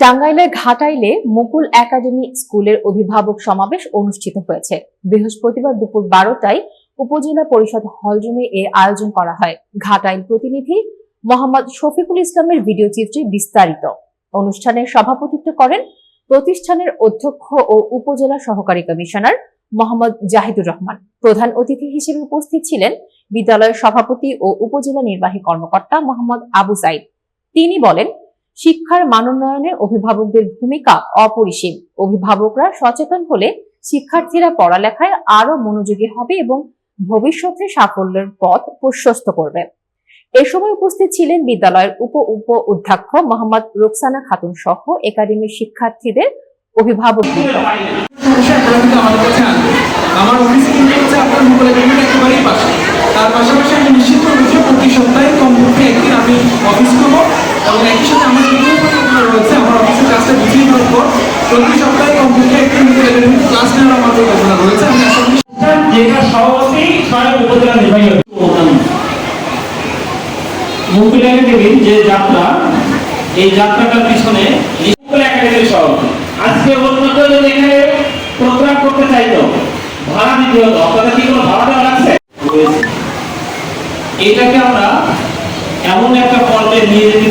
টাঙ্গাইলের ঘাটাইলে মুকুল একাডেমি স্কুলের অভিভাবক সমাবেশ অনুষ্ঠিত হয়েছে। বৃহস্পতিবার দুপুর বারোটায় উপজেলা পরিষদ হলরুমে এ আয়োজন করা হয়। ঘাটাইল প্রতিনিধি মোহাম্মদ শফিকুল ইসলামের ভিডিও চিত্রে বিস্তারিত। অনুষ্ঠানের সভাপতিত্ব করেন প্রতিষ্ঠানের অধ্যক্ষ ও উপজেলা সহকারী কমিশনার মোহাম্মদ জাহিদুর রহমান। প্রধান অতিথি হিসেবে উপস্থিত ছিলেন বিদ্যালয়ের সভাপতি ও উপজেলা নির্বাহী কর্মকর্তা মোহাম্মদ আবু সাইদ। তিনি বলেন শিক্ষার মানোন্নয়নে অভিভাবকদের ভূমিকা অপরিসীম। অভিভাবকরা সচেতন হলে শিক্ষার্থীরা পড়ালেখায় আরও মনোযোগী হবে এবং ভবিষ্যতে সাফল্যের পথ প্রশস্ত করবে। এ সময় উপস্থিত ছিলেন বিদ্যালয়ের উপ উপ অধ্যক্ষ মোহাম্মদ রোকসানা খাতুন সহ একাডেমির শিক্ষার্থীদের অভিভাবক আমার অফিস কিন্তু হচ্ছে আপনার মুকুল একাডেমির একেবারেই পাশে তার পাশাপাশি আমি নিশ্চিত করব যে প্রতি সপ্তাহে কমপক্ষে একদিন আমি অফিস করব এবং একই সাথে আমার যে পরিকল্পনা রয়েছে আমার অফিসের কাজটা গুছিয়ে দেওয়ার প্রতি সপ্তাহে উপজেলা এই যাত্রাটার পিছনে মুকুল আজকে কেউ যদি এখানে করতে চাইতো ভাড়া দিতে হতো আপনাদের কি ভাড়া এটাকে আমরা এমন একটা পর্যায়ে নিয়ে যেতে